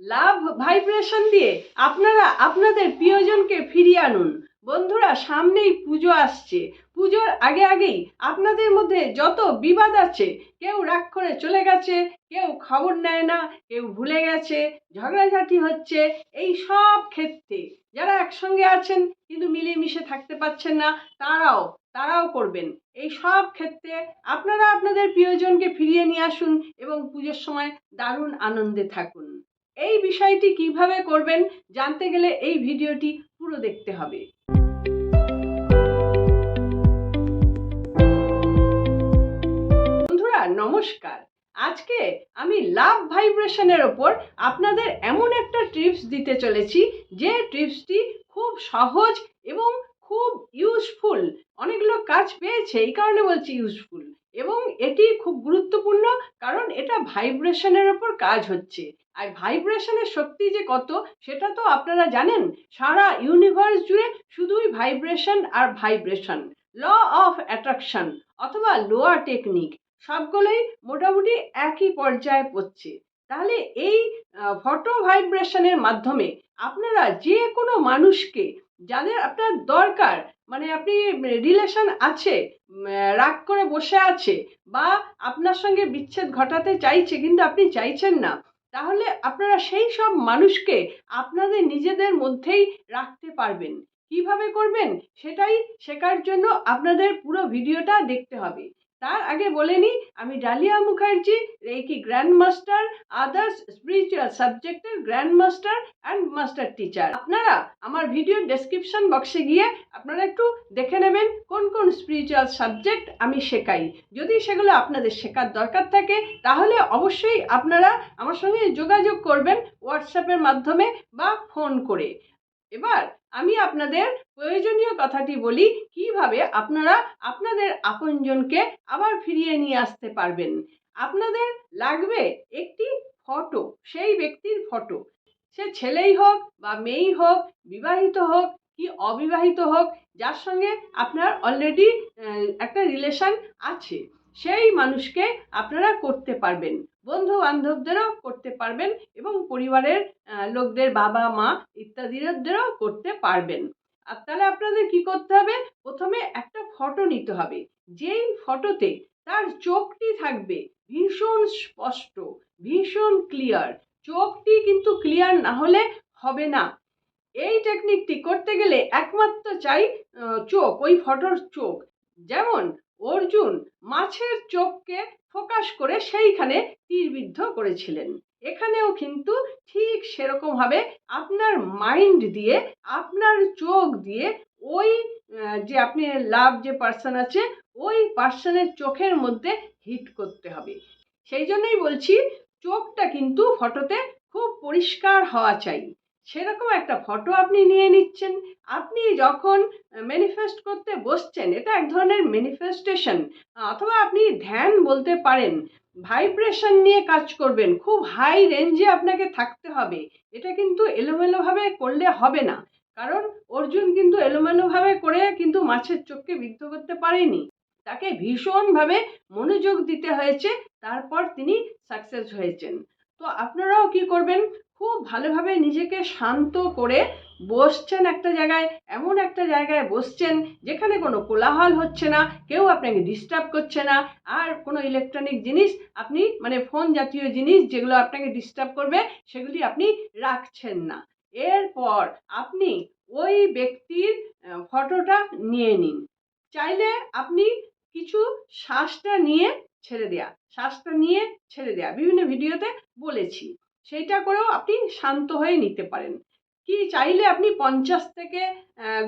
লাভ vibration দিয়ে আপনারা আপনাদের প্রিয়জনকে ফিরিয়ে আনুন। বন্ধুরা, সামনেই পুজো আসছে। পুজোর আগে আগেই আপনাদের মধ্যে যত বিবাদ আছে, কেউ রাগ করে চলে গেছে, কেউ খবর নেয় না, কেউ ভুলে গেছে, ঝগড়াঝাটি হচ্ছে, এই সব ক্ষেত্রে। যারা একসঙ্গে আছেন কিন্তু মিলেমিশে থাকতে পারছেন না, তারাও তারাও করবেন। এই সব ক্ষেত্রে আপনারা আপনাদের প্রিয়জনকে ফিরিয়ে নিয়ে আসুন এবং পুজোর সময় দারুণ আনন্দে থাকুন। এই বিষয়টি কীভাবে করবেন জানতে গেলে এই ভিডিওটি পুরো দেখতে হবে। বন্ধুরা, নমস্কার। আজকে আমি লাভ ভাইব্রেশনের ওপর আপনাদের এমন একটা টিপস দিতে চলেছি, যে টিপসটি খুব সহজ এবং খুব ইউজফুল অনেকগুলো কাজ পেয়েছে, এই কারণে বলছি ইউজফুল এবং এটি খুব গুরুত্বপূর্ণ কারণ এটা ভাইব্রেশনের ওপর কাজ হচ্ছে। আর ভাইব্রেশনের শক্তি যে কত, সেটা তো আপনারা জানেন, সারা ইউনিভার্স জুড়ে শুধুই ভাইব্রেশন আর ভাইব্রেশন ল অফ অ্যাট্রাকশন অথবা লোয়ার টেকনিক সবগুলোই মোটামুটি একই পর্যায়ে পড়ছে। তাহলে এই ফটো ভাইব্রেশনের মাধ্যমে আপনারা যে কোনো মানুষকে, যাদের আপনার দরকার মানে আপনি রিলেশন আছে রাগ করে বসে আছে বা আপনার সঙ্গে বিচ্ছেদ ঘটাতে চাইছে কিন্তু আপনি চাইছেন না, তাহলে আপনারা সেই সব মানুষকে আপনাদের নিজেদের মধ্যেই রাখতে পারবেন। কীভাবে করবেন? সেটাই শেখার জন্য আপনাদের পুরো ভিডিওটা দেখতে হবে। তার আগে বলে নিই আমি Dalia Mukherjee reiki grand master others spiritual সাবজেক্টের grand master and master teacher. আপনারা আমার ভিডিও ডেসক্রিপশন বক্সে গিয়ে আপনারা একটু দেখে নেবেন কোন কোন স্পিরিচুয়াল সাবজেক্ট আমি শেখাই। যদি সেগুলো আপনাদের শেখার দরকার থাকে, তাহলে অবশ্যই আপনারা আমার সঙ্গে যোগাযোগ করবেন হোয়াটসঅ্যাপের মাধ্যমে বা ফোন করে। এবার আমি আপনাদের প্রয়োজনীয় কথাটি বলি, কীভাবে আপনারা আপনাদের আপনজনকে আবার ফিরিয়ে নিয়ে আসতে পারবেন। আপনাদের লাগবে একটি ফটো, সেই ব্যক্তির ফটো। সে ছেলেই হোক বা মেয়েই হোক, বিবাহিত হোক কি অবিবাহিত হোক, যার সঙ্গে আপনার অলরেডি একটা রিলেশন আছে। সেই মানুষকে আপনারা করতে পারবেন। বন্ধু বান্ধবদেরও করতে পারবেন এবং পরিবারের লোকদের বাবা, মা ইত্যাদিদেরও করতে পারবেন। আর তাহলে আপনাদের কি করতে হবে? প্রথমে একটা ফটো নিতে হবে। যেই ফটোতে তার চোখটি থাকবে ভীষণ স্পষ্ট, ভীষণ ক্লিয়ার। চোখটি কিন্তু ক্লিয়ার না হলে হবে না। এই টেকনিকটি করতে গেলে একমাত্র চাই চোখ, ওই ফটোর চোখ। যেমন অর্জুন মাছের চোখকে ফোকাস করে সেইখানে তীরবিদ্ধ করেছিলেন। এখানেও কিন্তু ঠিক সেরকমভাবে আপনার মাইন্ড দিয়ে, আপনার চোখ দিয়ে ওই যে আপনি লাভ যে পার্সন আছে, ওই পার্সনের চোখের মধ্যে হিট করতে হবে। সেই জন্যই বলছি, চোখটা কিন্তু ফটোতে খুব পরিষ্কার হওয়া চাই। সেরকম একটা ফটো আপনি নিয়ে নিচ্ছেন। আপনি যখন ম্যানিফেস্ট করতে বসছেন, এটা এক ধরনের ম্যানিফেস্টেশন অথবা আপনি ধ্যান বলতে পারেন ভাইব্রেশন নিয়ে কাজ করবেন, খুব হাই রেঞ্জে আপনাকে থাকতে হবে। এটা কিন্তু এলোমেলোভাবে করলে হবে না, কারণ অর্জুন কিন্তু এলোমেলোভাবে করে কিন্তু মাছের চোখকে বিদ্ধ করতে পারেনি। তাকে ভীষণভাবে মনোযোগ দিতে হয়েছে, তারপর তিনি সাকসেস হয়েছেন। তো আপনারাও কি করবেন? খুব ভালোভাবে নিজেকে শান্ত করে বসছেন একটা জায়গায়, এমন একটা জায়গায় বসছেন যেখানে কোনো কোলাহল হচ্ছে না, কেউ আপনাকে ডিস্টার্ব করছে না, আর কোনো ইলেকট্রনিক জিনিস আপনি মানে ফোন জাতীয় জিনিস যেগুলো আপনাকে ডিস্টার্ব করবে, সেগুলি আপনি রাখছেন না। এরপর আপনি ওই ব্যক্তির ফটোটা নিয়ে নিন। চাইলে আপনি কিছু শ্বাসটা নিয়ে ছেড়ে দেয়া, শ্বাসটা নিয়ে ছেড়ে দেয়া, বিভিন্ন ভিডিওতে বলেছি। সেইটা করেও আপনি শান্ত হয়ে নিতে পারেন। কি চাইলে আপনি পঞ্চাশ থেকে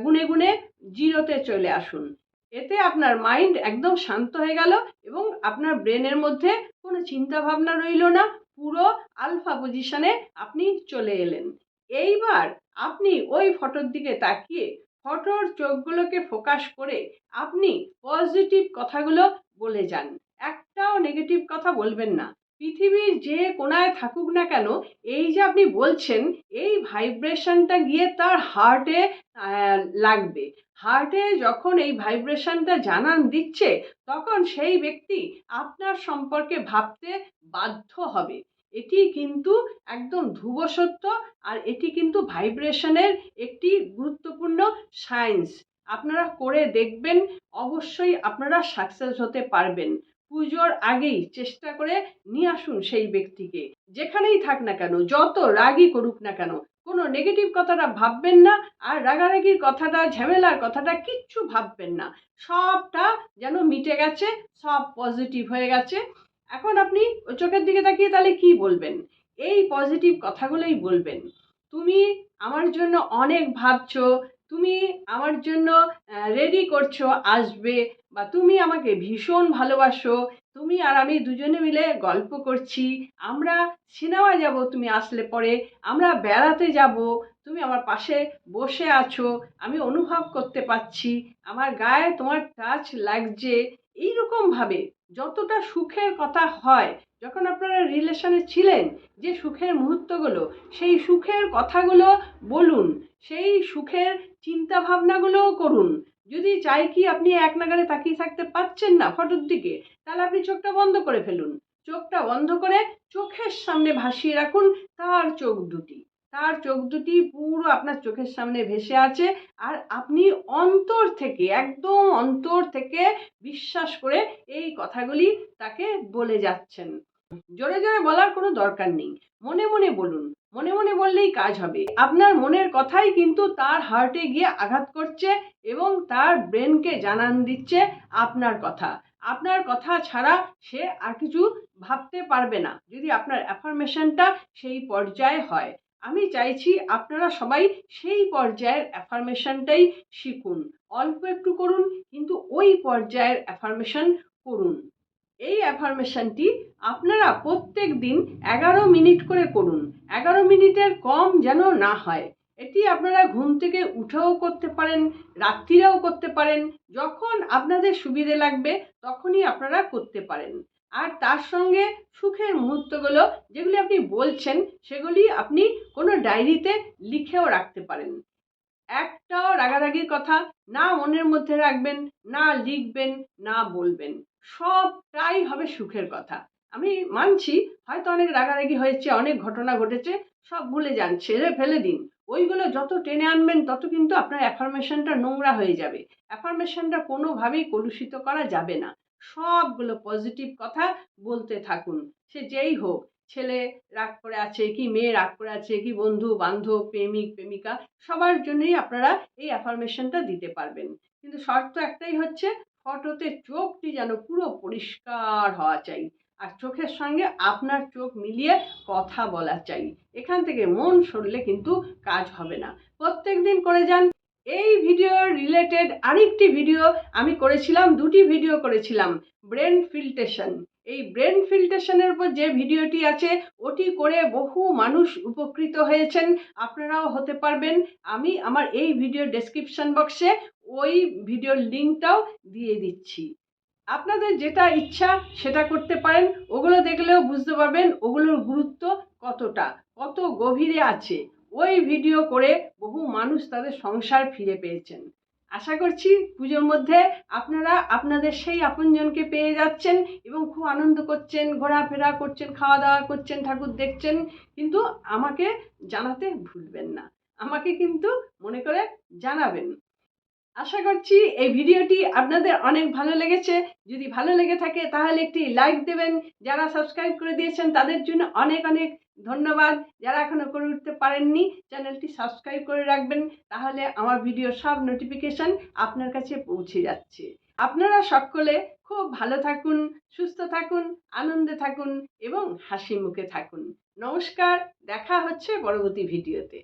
গুনে গুনে জিরোতে চলে আসুন। এতে আপনার মাইন্ড একদম শান্ত হয়ে গেল এবং আপনার ব্রেনের মধ্যে কোনো চিন্তা ভাবনা রইল না, পুরো আলফা পজিশনে আপনি চলে এলেন। এইবার আপনি ওই ফটোর দিকে তাকিয়ে ফটোর চোখগুলোকে ফোকাস করে আপনি পজিটিভ কথাগুলো বলে যান। একটাও নেগেটিভ কথা বলবেন না। পৃথিবীর যে কোনায় থাকুক না কেন, এই যে আপনি বলছেন, এই ভাইব্রেশনটা গিয়ে তার হার্টে লাগবে। হার্টে যখন এই ভাইব্রেশনটা জানান দিচ্ছে, তখন সেই ব্যক্তি আপনার সম্পর্কে ভাবতে বাধ্য হবে। এটি কিন্তু একদম ধ্রুব সত্য আর এটি কিন্তু ভাইব্রেশনের একটি গুরুত্বপূর্ণ সায়েন্স আপনারা করে দেখবেন, অবশ্যই আপনারা সাকসেস হতে পারবেন। পুজোর আগেই চেষ্টা করে নিয়ে আসুন সেই ব্যক্তিকে। যেখানেই থাক না কেন, যত রাগই করুক না কেন, কোনো নেগেটিভ কথাটা ভাববেন না আর রাগারাগির কথাটা, ঝামেলার কথাটা কিচ্ছু ভাববেন না। সবটা যেন মিটে গেছে, সব পজিটিভ হয়ে গেছে। এখন আপনি চোখের দিকে তাকিয়ে তাহলে কি বলবেন? এই পজিটিভ কথাগুলোই বলবেন। তুমি আমার জন্য অনেক ভাবছ তুমি আমার জন্য রেডি করছ, আসবে বা তুমি আমাকে ভীষণ ভালোবাসো। তুমি আর আমি দুজনে মিলে গল্প করছি। আমরা সিনেমা যাব, তুমি আসলে পরে। আমরা বেড়াতে যাব। তুমি আমার পাশে বসে আছো। আমি অনুভব করতে পারছি আমার গায়ে তোমার টাচ লাগছে। এইরকমভাবে যতটা সুখের কথা হয়, যখন আপনারা রিলেশনে ছিলেন, যে সুখের মুহূর্তগুলো, সেই সুখের কথাগুলো বলুন। সেই সুখের চিন্তা ভাবনাগুলোও করুন। যদি চাই কি আপনি এক নাগারে তাকিয়ে থাকতে পারছেন না ফটোর দিকে, তাহলে আপনি চোখটা বন্ধ করে ফেলুন। চোখটা বন্ধ করে চোখের সামনে ভাসিয়ে রাখুন, তার চোখ দুটি। তার চোখ দুটি পুরো আপনার চোখের সামনে ভেসে আছে, আর আপনি অন্তর থেকে, একদম অন্তর থেকে বিশ্বাস করে এই কথাগুলি তাকে বলে যাচ্ছেন। জোরে জোরে বলার কোনো দরকার নেই। মনে মনে বলুন, মনে মনে বললেই কাজ হবে। আপনার মনের কথাই কিন্তু তার হার্টে গিয়ে আঘাত করছে এবং তার ব্রেনকে জানান দিচ্ছে আপনার কথা। আপনার কথা ছাড়া সে আর কিছু ভাবতে পারবে না, যদি আপনার অ্যাফার্মেশনটা সেই পর্যায়ে হয়। আমি চাইছি আপনারা সবাই সেই পর্যায়ের অ্যাফার্মেশনটাই শিখুন। অল্প একটু করুন, কিন্তু ওই পর্যায়ের অ্যাফার্মেশন করুন। এই অ্যাফার্মেশনটি আপনারা প্রত্যেক দিন এগারো মিনিট করে করুন। এগারো মিনিটের কম যেন না হয়। এটি আপনারা ঘুম থেকে উঠেও করতে পারেন, রাত্রিরেও করতে পারেন, যখন আপনাদের সুবিধে লাগবে তখনই আপনারা করতে পারেন। আর তার সঙ্গে সুখের মুহূর্তগুলো, যেগুলি আপনি বলছেন, সেগুলি আপনি কোনো ডায়েরিতে লিখেও রাখতে পারেন। একটাও রাগারাগির কথা না মনের মধ্যে রাখবেন, না লিখবেন, না বলবেন। সবটাই হবে সুখের কথা। আমি মানছি, হয়তো অনেক রাগারাগি হয়েছে, অনেক ঘটনা ঘটেছে, সব ভুলে যান, ছেড়ে ফেলে দিন। ওইগুলো যত টেনে আনবেন, তত কিন্তু আপনার অ্যাফার্মেশনটা নোংরা হয়ে যাবে। অ্যাফার্মেশনটা কোনোভাবেই কলুষিত করা যাবে না। সবগুলো পজিটিভ কথা বলতে থাকুন। সে যেই হোক, ছেলে রাগ করে আছে কি, মেয়ে রাগ করে আছে কি, বন্ধু, বান্ধব, প্রেমিক, প্রেমিকা, সবার জন্যই আপনারা এই অ্যাফার্মেশনটা দিতে পারবেন। কিন্তু শর্ত একটাই হচ্ছে ফটোতে চোখটি যেন পুরো পরিষ্কার হওয়া চাই। আর চোখের সঙ্গে আপনার চোখ মিলিয়ে কথা বলা চাই। এখান থেকে মন সরলে কিন্তু কাজ হবে না। প্রত্যেক দিন করে যান। এই ভিডিও রিলেটেড আরেকটি ভিডিও আমি করেছিলাম, দুটি ভিডিও করেছিলাম ব্রেন ফিল্টেশন এই ব্রেন ফিল্টেশনের উপর যে ভিডিওটি আছে, ওটি করে বহু মানুষ উপকৃত হয়েছেন। আপনারাও হতে পারবেন। আমি আমার এই ভিডিও ডেসক্রিপশন বক্সে ওই ভিডিওর লিঙ্কটাও দিয়ে দিচ্ছি। আপনাদের যেটা ইচ্ছা সেটা করতে পারেন, ওগুলো দেখলেও বুঝতে পারবেন ওগুলোর গুরুত্ব কতটা, কত গভীরে আছে। ওই ভিডিও করে বহু মানুষ তাদের সংসার ফিরে পেয়েছেন। আশা করছি পুজোর মধ্যে আপনারা আপনাদের সেই আপনজনকে পেয়ে যাচ্ছেন এবং খুব আনন্দ করছেন, ঘোরাফেরা করছেন খাওয়া দাওয়া করছেন, ঠাকুর দেখছেন, কিন্তু আমাকে জানাতে ভুলবেন না। আমাকে কিন্তু মনে করে জানাবেন। আশা করছি এই ভিডিওটি আপনাদের অনেক ভালো লেগেছে। যদি ভালো লেগে থাকে তাহলে একটি লাইক দেবেন। যারা সাবস্ক্রাইব করে দিয়েছেন তাদের জন্য অনেক অনেক ধন্যবাদ। যারা এখনও করে উঠতে পারেননি চ্যানেলটি সাবস্ক্রাইব করে রাখবেন। তাহলে আমার ভিডিও সব নোটিফিকেশান আপনার কাছে পৌঁছে যাচ্ছে। আপনারা সকলে খুব ভালো থাকুন, সুস্থ থাকুন, আনন্দে থাকুন এবং হাসি মুখে থাকুন। নমস্কার, দেখা হচ্ছে পরবর্তী ভিডিওতে।